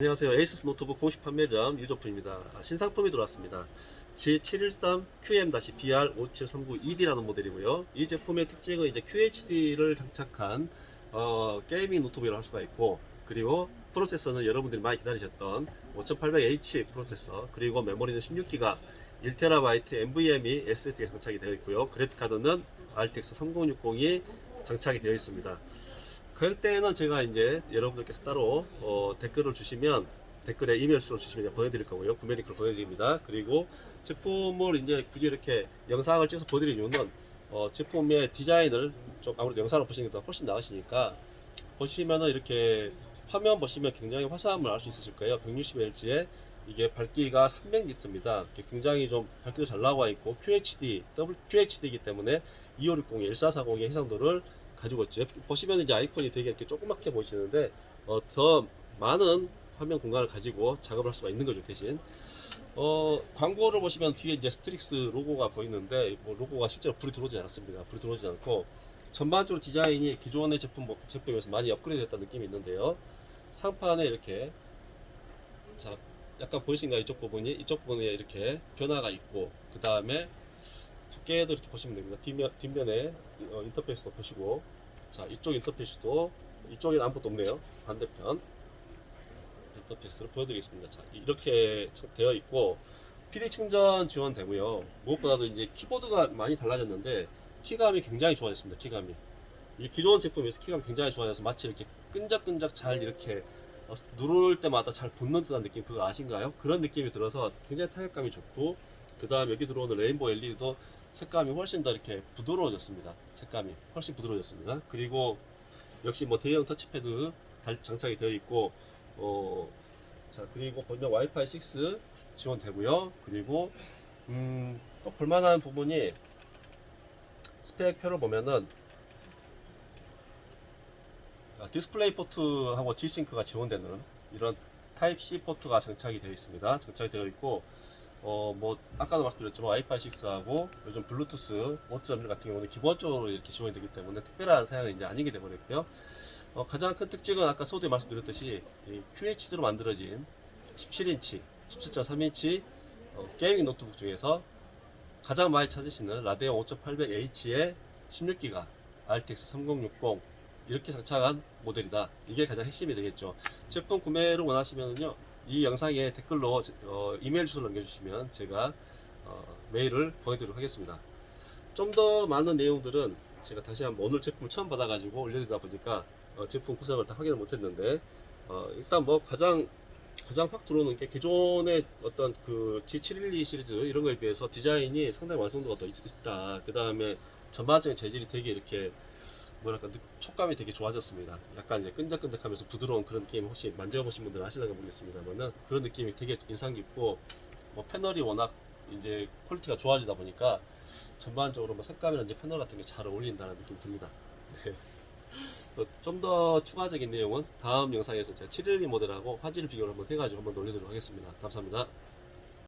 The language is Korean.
안녕하세요. 에이스스 노트북 공식 판매점 유저프입니다. 아, 신상품이 들어왔습니다. G713QM-BR5739ED라는 모델이고요. 이 제품의 특징은 이제 QHD를 장착한 어, 게이밍 노트북이라고 할 수가 있고 그리고 프로세서는 여러분들이 많이 기다리셨던 5800H 프로세서 그리고 메모리는 16기가 1TB NVMe SSD가 장착이 되어 있고요. 그래픽카드는 RTX 3060이 장착이 되어 있습니다. 그럴 때는 제가 이제 여러분들께서 따로 어, 댓글을 주시면 댓글에 이메일 수로 주시면 제가 보내드릴 거고요. 구매 링크를 보내드립니다. 그리고 제품을 이제 굳이 이렇게 영상을 찍어서 보여드리는 이유는 어, 제품의 디자인을 좀 아무래도 영상을 보시는 게더 훨씬 나으시니까 보시면은 이렇게 화면 보시면 굉장히 화사함을 알 수 있으실 거예요. 160Hz에 이게 밝기가 300니트입니다. 굉장히 좀 밝기도 잘 나와 있고 QHD, 더블 QHD이기 때문에 2560의 1440의 해상도를 가지고 있죠. 보시면 이제 아이콘이 되게 이렇게 조그맣게 보이시는데 어, 더 많은 화면 공간을 가지고 작업을 할 수가 있는 거죠 대신. 어, 광고를 보시면 뒤에 이제 스트릭스 로고가 보이는데 뭐 로고가 실제로 불이 들어오지 않습니다. 불이 들어오지 않고 전반적으로 디자인이 기존의 제품 제품에서 많이 업그레이드 됐다는 느낌이 있는데요. 상판에 이렇게 자 약간 보이신가요? 이쪽 부분이 이쪽 부분에 이렇게 변화가 있고 그 다음에 두께도 이렇게 보시면 됩니다. 뒷면, 뒷면에 어, 인터페이스도 보시고 자 이쪽 인터페이스도 이쪽에는 아무것도 없네요. 반대편 인터페이스를 보여드리겠습니다. 자 이렇게 되어 있고 PD 충전 지원되고요. 무엇보다도 이제 키보드가 많이 달라졌는데 키감이 굉장히 좋아졌습니다. 키감이 이 기존 제품에서 키감이 굉장히 좋아져서 마치 이렇게 끈적끈적 잘 이렇게 어, 누를 때마다 잘 붙는 듯한 느낌 그거 아신가요? 그런 느낌이 들어서 굉장히 타격감이 좋고 그 다음 여기 들어오는 레인보우 LED도 색감이 훨씬 더 이렇게 부드러워졌습니다. 색감이 훨씬 부드러워졌습니다. 그리고 역시 뭐 대형 터치패드 달- 장착이 되어 있고 어, 자 그리고 보면 와이파이 6 지원되고요. 그리고 음, 또 볼만한 부분이 스펙표를 보면은 아, 디스플레이 포트하고 G싱크가 지원되는 이런 타입 C 포트가 장착이 되어 있습니다. 장착이 되어 있고 어 뭐 아까도 말씀드렸지만 와이파이 6하고 요즘 블루투스 5.1 같은 경우는 기본적으로 이렇게 지원이 되기 때문에 특별한 사양은 이제 아니게 되버렸고요. 어, 가장 큰 특징은 아까 서두에 말씀드렸듯이 이 QHD로 만들어진 17인치, 17.3인치 어, 게이밍 노트북 중에서 가장 많이 찾으시는 라데온 5800H의 16기가 RTX 3060 이렇게 장착한 모델이다. 이게 가장 핵심이 되겠죠. 제품 구매를 원하시면요. 이 영상에 댓글로 어, 이메일 주소를 남겨주시면 제가 어, 메일을 보내드리도록 하겠습니다. 좀 더 많은 내용들은 제가 다시 한번 오늘 제품을 처음 받아가지고 올려드리다 보니까 어, 제품 구성을 다 확인을 못했는데 어, 일단 뭐 가장 가장 확 들어오는 게 기존의 어떤 그 G712 시리즈 이런 거에 비해서 디자인이 상당히 완성도가 더 있, 있다. 그 다음에 전반적인 재질이 되게 이렇게 뭐랄까 느- 촉감이 되게 좋아졌습니다. 약간 이제 끈적끈적하면서 부드러운 그런 느낌 혹시 만져보신 분들은 아시는가 모르겠습니다만은 그런 느낌이 되게 인상 깊고 뭐 패널이 워낙 이제 퀄리티가 좋아지다 보니까 전반적으로 뭐 색감이나 이제 패널 같은 게 잘 어울린다는 느낌이 듭니다. 네. 좀더 추가적인 내용은 다음 영상에서 제가 712 모델하고 화질 비교를 한번 해가지고 한번 올려드리도록 하겠습니다. 감사합니다.